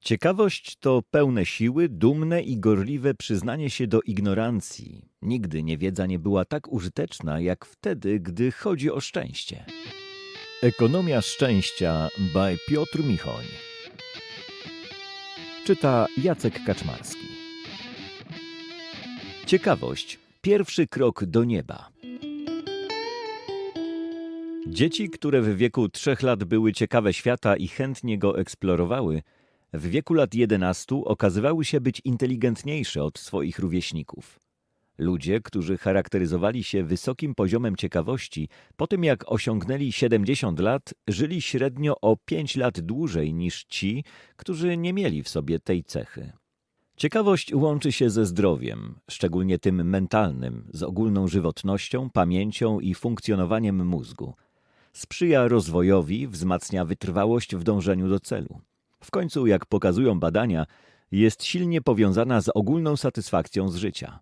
Ciekawość to pełne siły, dumne i gorliwe przyznanie się do ignorancji. Nigdy niewiedza nie była tak użyteczna, jak wtedy, gdy chodzi o szczęście. Ekonomia szczęścia by Piotr Michoń. Czyta Jacek Kaczmarski. Ciekawość. Pierwszy krok do nieba. Dzieci, które w wieku trzech lat były ciekawe świata i chętnie go eksplorowały, w wieku lat 11 okazywały się być inteligentniejsze od swoich rówieśników. Ludzie, którzy charakteryzowali się wysokim poziomem ciekawości, po tym jak osiągnęli 70 lat, żyli średnio o 5 lat dłużej niż ci, którzy nie mieli w sobie tej cechy. Ciekawość łączy się ze zdrowiem, szczególnie tym mentalnym, z ogólną żywotnością, pamięcią i funkcjonowaniem mózgu. Sprzyja rozwojowi, wzmacnia wytrwałość w dążeniu do celu. W końcu, jak pokazują badania, jest silnie powiązana z ogólną satysfakcją z życia.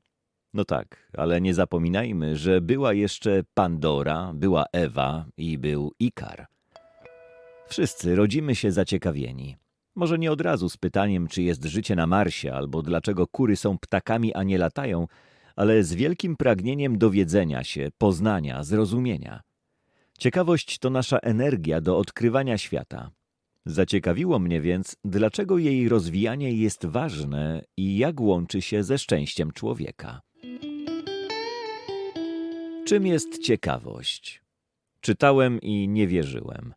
No tak, ale nie zapominajmy, że była jeszcze Pandora, była Ewa i był Ikar. Wszyscy rodzimy się zaciekawieni. Może nie od razu z pytaniem, czy jest życie na Marsie, albo dlaczego kury są ptakami, a nie latają, ale z wielkim pragnieniem dowiedzenia się, poznania, zrozumienia. Ciekawość to nasza energia do odkrywania świata. Zaciekawiło mnie więc, dlaczego jej rozwijanie jest ważne i jak łączy się ze szczęściem człowieka. Czym jest ciekawość? Czytałem i nie wierzyłem.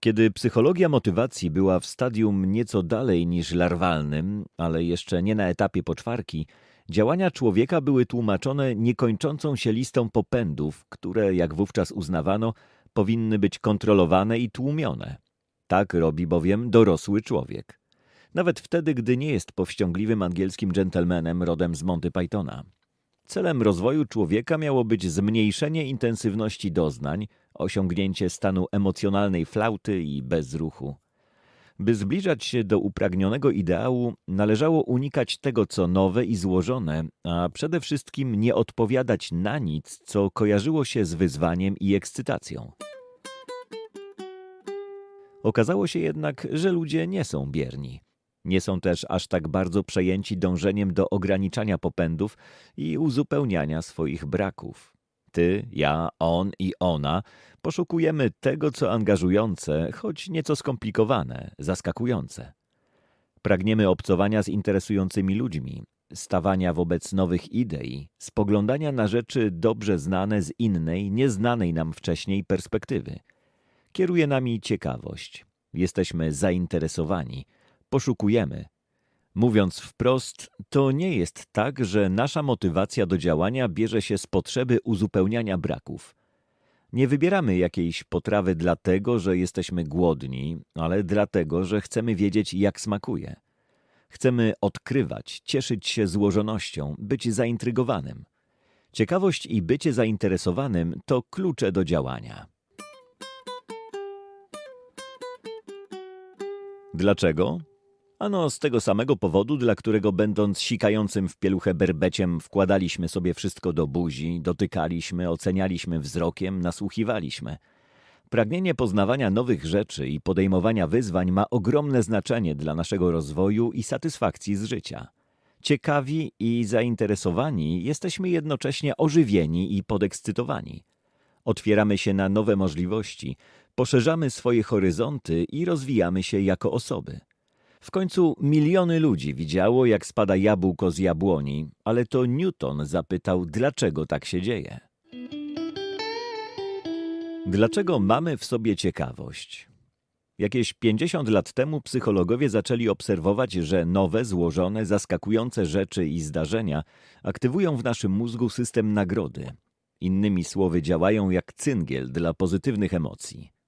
Kiedy psychologia motywacji była w stadium nieco dalej niż larwalnym, ale jeszcze nie na etapie poczwarki, działania człowieka były tłumaczone niekończącą się listą popędów, które, jak wówczas uznawano, powinny być kontrolowane i tłumione. Tak robi bowiem dorosły człowiek. Nawet wtedy, gdy nie jest powściągliwym angielskim dżentelmenem rodem z Monty Pythona. Celem rozwoju człowieka miało być zmniejszenie intensywności doznań, osiągnięcie stanu emocjonalnej flauty i bezruchu. By zbliżać się do upragnionego ideału, należało unikać tego, co nowe i złożone, a przede wszystkim nie odpowiadać na nic, co kojarzyło się z wyzwaniem i ekscytacją. Okazało się jednak, że ludzie nie są bierni. Nie są też aż tak bardzo przejęci dążeniem do ograniczania popędów i uzupełniania swoich braków. Ty, ja, on i ona poszukujemy tego, co angażujące, choć nieco skomplikowane, zaskakujące. Pragniemy obcowania z interesującymi ludźmi, stawania wobec nowych idei, spoglądania na rzeczy dobrze znane z innej, nieznanej nam wcześniej perspektywy. Kieruje nami ciekawość. Jesteśmy zainteresowani, poszukujemy. Mówiąc wprost, to nie jest tak, że nasza motywacja do działania bierze się z potrzeby uzupełniania braków. Nie wybieramy jakiejś potrawy dlatego, że jesteśmy głodni, ale dlatego, że chcemy wiedzieć, jak smakuje. Chcemy odkrywać, cieszyć się złożonością, być zaintrygowanym. Ciekawość i bycie zainteresowanym to klucze do działania. Dlaczego? Ano z tego samego powodu, dla którego będąc sikającym w pieluchę berbeciem wkładaliśmy sobie wszystko do buzi, dotykaliśmy, ocenialiśmy wzrokiem, nasłuchiwaliśmy. Pragnienie poznawania nowych rzeczy i podejmowania wyzwań ma ogromne znaczenie dla naszego rozwoju i satysfakcji z życia. Ciekawi i zainteresowani jesteśmy jednocześnie ożywieni i podekscytowani. Otwieramy się na nowe możliwości, poszerzamy swoje horyzonty i rozwijamy się jako osoby. W końcu miliony ludzi widziało, jak spada jabłko z jabłoni, ale to Newton zapytał, dlaczego tak się dzieje. Dlaczego mamy w sobie ciekawość? Jakieś 50 lat temu psychologowie zaczęli obserwować, że nowe, złożone, zaskakujące rzeczy i zdarzenia aktywują w naszym mózgu system nagrody. Innymi słowy, działają jak cyngiel dla pozytywnych emocji.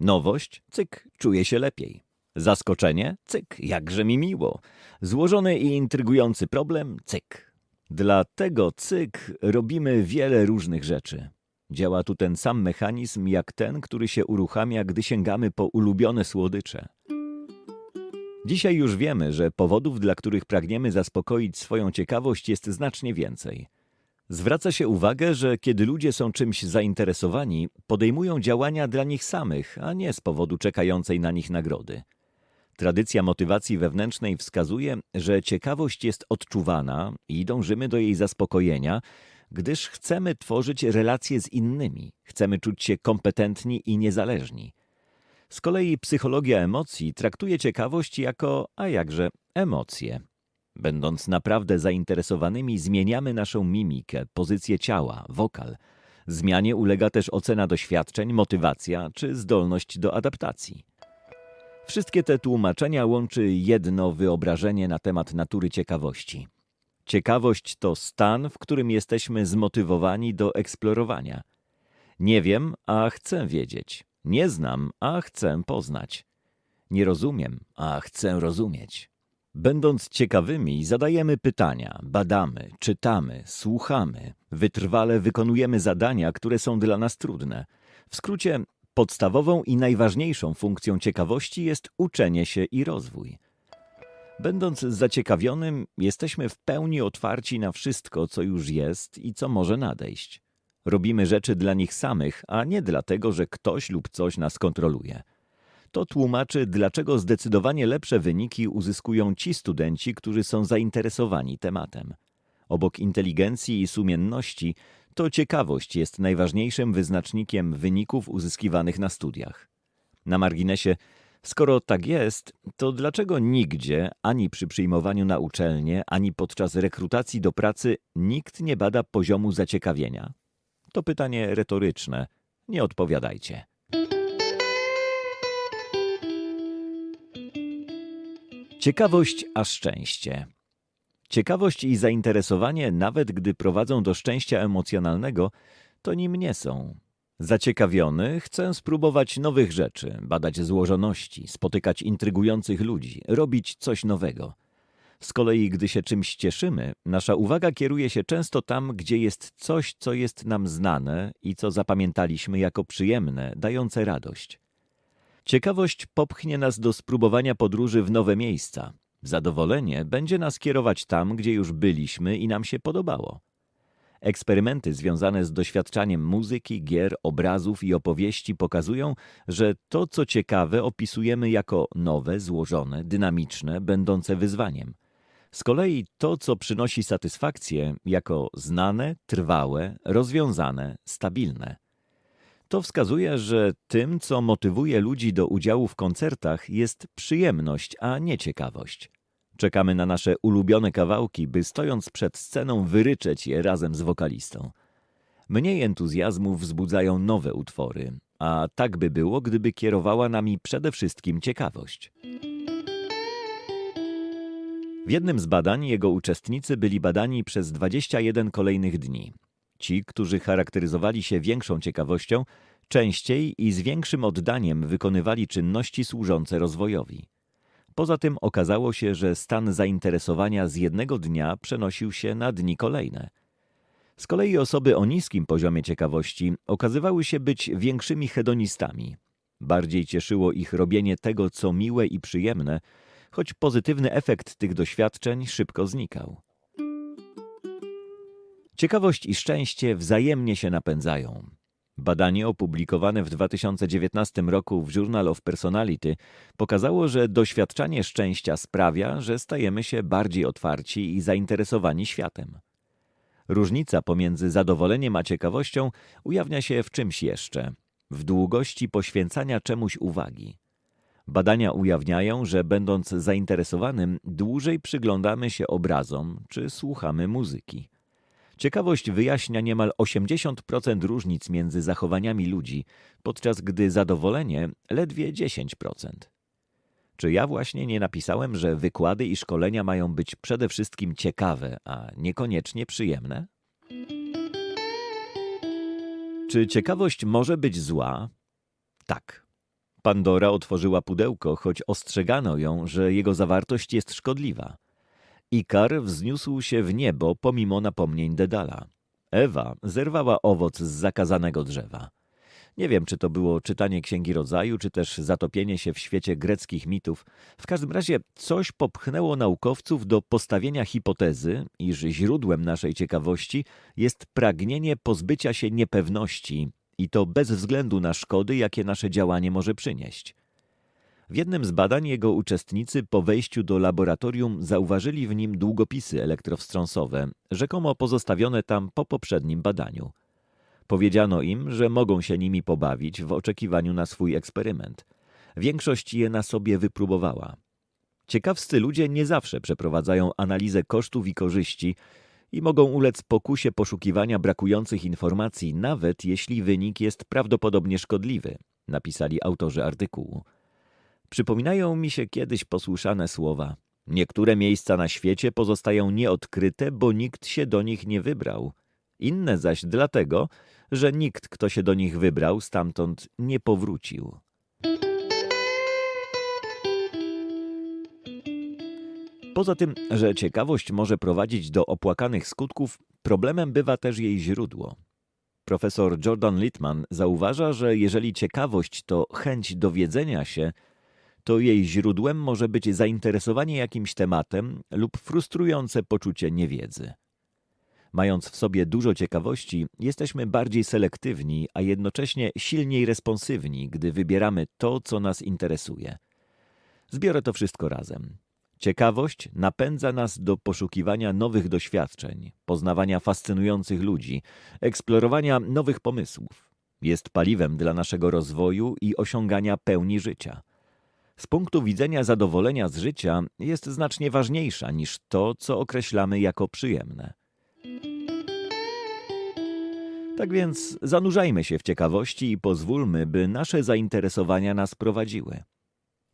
Nowość, cyk, czuje się lepiej. Zaskoczenie, cyk, jakże mi miło. Złożony i intrygujący problem, cyk. Dlatego cyk robimy wiele różnych rzeczy. Działa tu ten sam mechanizm jak ten, który się uruchamia, gdy sięgamy po ulubione słodycze. Dzisiaj już wiemy, że powodów, dla których pragniemy zaspokoić swoją ciekawość, jest znacznie więcej. Zwraca się uwagę, że kiedy ludzie są czymś zainteresowani, podejmują działania dla nich samych, a nie z powodu czekającej na nich nagrody. Tradycja motywacji wewnętrznej wskazuje, że ciekawość jest odczuwana i dążymy do jej zaspokojenia, gdyż chcemy tworzyć relacje z innymi, chcemy czuć się kompetentni i niezależni. Z kolei psychologia emocji traktuje ciekawość jako, a jakże, emocje. Będąc naprawdę zainteresowanymi, zmieniamy naszą mimikę, pozycję ciała, wokal. Zmianie ulega też ocena doświadczeń, motywacja czy zdolność do adaptacji. Wszystkie te tłumaczenia łączy jedno wyobrażenie na temat natury ciekawości. Ciekawość to stan, w którym jesteśmy zmotywowani do eksplorowania. Nie wiem, a chcę wiedzieć. Nie znam, a chcę poznać. Nie rozumiem, a chcę rozumieć. Będąc ciekawymi, zadajemy pytania, badamy, czytamy, słuchamy, wytrwale wykonujemy zadania, które są dla nas trudne. W skrócie, podstawową i najważniejszą funkcją ciekawości jest uczenie się i rozwój. Będąc zaciekawionym, jesteśmy w pełni otwarci na wszystko, co już jest i co może nadejść. Robimy rzeczy dla nich samych, a nie dlatego, że ktoś lub coś nas kontroluje. To tłumaczy, dlaczego zdecydowanie lepsze wyniki uzyskują ci studenci, którzy są zainteresowani tematem. Obok inteligencji i sumienności, to ciekawość jest najważniejszym wyznacznikiem wyników uzyskiwanych na studiach. Na marginesie, skoro tak jest, to dlaczego nigdzie, ani przy przyjmowaniu na uczelnię, ani podczas rekrutacji do pracy, nikt nie bada poziomu zaciekawienia? To pytanie retoryczne. Nie odpowiadajcie. Ciekawość a szczęście. Ciekawość i zainteresowanie, nawet gdy prowadzą do szczęścia emocjonalnego, to nim nie są. Zaciekawiony chcę spróbować nowych rzeczy, badać złożoności, spotykać intrygujących ludzi, robić coś nowego. Z kolei, gdy się czymś cieszymy, nasza uwaga kieruje się często tam, gdzie jest coś, co jest nam znane i co zapamiętaliśmy jako przyjemne, dające radość. Ciekawość popchnie nas do spróbowania podróży w nowe miejsca. Zadowolenie będzie nas kierować tam, gdzie już byliśmy i nam się podobało. Eksperymenty związane z doświadczaniem muzyki, gier, obrazów i opowieści pokazują, że to, co ciekawe, opisujemy jako nowe, złożone, dynamiczne, będące wyzwaniem. Z kolei to, co przynosi satysfakcję, jako znane, trwałe, rozwiązane, stabilne. To wskazuje, że tym, co motywuje ludzi do udziału w koncertach, jest przyjemność, a nie ciekawość. Czekamy na nasze ulubione kawałki, by stojąc przed sceną wyryczeć je razem z wokalistą. Mniej entuzjazmu wzbudzają nowe utwory, a tak by było, gdyby kierowała nami przede wszystkim ciekawość. W jednym z badań jego uczestnicy byli badani przez 21 kolejnych dni. Ci, którzy charakteryzowali się większą ciekawością, częściej i z większym oddaniem wykonywali czynności służące rozwojowi. Poza tym okazało się, że stan zainteresowania z jednego dnia przenosił się na dni kolejne. Z kolei osoby o niskim poziomie ciekawości okazywały się być większymi hedonistami. Bardziej cieszyło ich robienie tego, co miłe i przyjemne, choć pozytywny efekt tych doświadczeń szybko znikał. Ciekawość i szczęście wzajemnie się napędzają. Badanie opublikowane w 2019 roku w Journal of Personality pokazało, że doświadczanie szczęścia sprawia, że stajemy się bardziej otwarci i zainteresowani światem. Różnica pomiędzy zadowoleniem a ciekawością ujawnia się w czymś jeszcze w długości poświęcania czemuś uwagi. Badania ujawniają, że będąc zainteresowanym, dłużej przyglądamy się obrazom czy słuchamy muzyki. Ciekawość wyjaśnia niemal 80% różnic między zachowaniami ludzi, podczas gdy zadowolenie ledwie 10%. Czy ja właśnie nie napisałem, że wykłady i szkolenia mają być przede wszystkim ciekawe, a niekoniecznie przyjemne? Czy ciekawość może być zła? Tak. Pandora otworzyła pudełko, choć ostrzegano ją, że jego zawartość jest szkodliwa. Ikar wzniósł się w niebo pomimo napomnień Dedala. Ewa zerwała owoc z zakazanego drzewa. Nie wiem, czy to było czytanie Księgi Rodzaju, czy też zatopienie się w świecie greckich mitów. W każdym razie coś popchnęło naukowców do postawienia hipotezy, iż źródłem naszej ciekawości jest pragnienie pozbycia się niepewności i to bez względu na szkody, jakie nasze działanie może przynieść. W jednym z badań jego uczestnicy po wejściu do laboratorium zauważyli w nim długopisy elektrowstrząsowe, rzekomo pozostawione tam po poprzednim badaniu. Powiedziano im, że mogą się nimi pobawić w oczekiwaniu na swój eksperyment. Większość je na sobie wypróbowała. Ciekawscy ludzie nie zawsze przeprowadzają analizę kosztów i korzyści i mogą ulec pokusie poszukiwania brakujących informacji, nawet jeśli wynik jest prawdopodobnie szkodliwy, napisali autorzy artykułu. Przypominają mi się kiedyś posłyszane słowa. Niektóre miejsca na świecie pozostają nieodkryte, bo nikt się do nich nie wybrał. Inne zaś dlatego, że nikt, kto się do nich wybrał, stamtąd nie powrócił. Poza tym, że ciekawość może prowadzić do opłakanych skutków, problemem bywa też jej źródło. Profesor Jordan Littman zauważa, że jeżeli ciekawość to chęć dowiedzenia się, to jej źródłem może być zainteresowanie jakimś tematem lub frustrujące poczucie niewiedzy. Mając w sobie dużo ciekawości, jesteśmy bardziej selektywni, a jednocześnie silniej responsywni, gdy wybieramy to, co nas interesuje. Zbiorę to wszystko razem. Ciekawość napędza nas do poszukiwania nowych doświadczeń, poznawania fascynujących ludzi, eksplorowania nowych pomysłów. Jest paliwem dla naszego rozwoju i osiągania pełni życia. Z punktu widzenia zadowolenia z życia jest znacznie ważniejsza niż to, co określamy jako przyjemne. Tak więc zanurzajmy się w ciekawości i pozwólmy, by nasze zainteresowania nas prowadziły.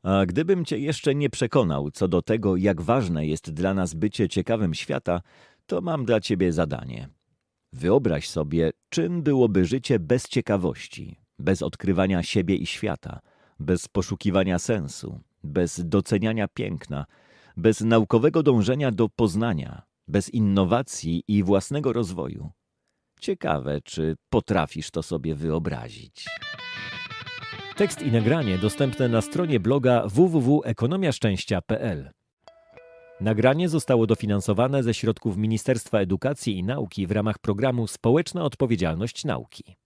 A gdybym cię jeszcze nie przekonał co do tego, jak ważne jest dla nas bycie ciekawym świata, to mam dla ciebie zadanie. Wyobraź sobie, czym byłoby życie bez ciekawości, bez odkrywania siebie i świata, bez poszukiwania sensu, bez doceniania piękna, bez naukowego dążenia do poznania, bez innowacji i własnego rozwoju. Ciekawe, czy potrafisz to sobie wyobrazić. Tekst i nagranie dostępne na stronie bloga www.ekonomiaszczęścia.pl. Nagranie zostało dofinansowane ze środków Ministerstwa Edukacji i Nauki w ramach programu Społeczna Odpowiedzialność Nauki.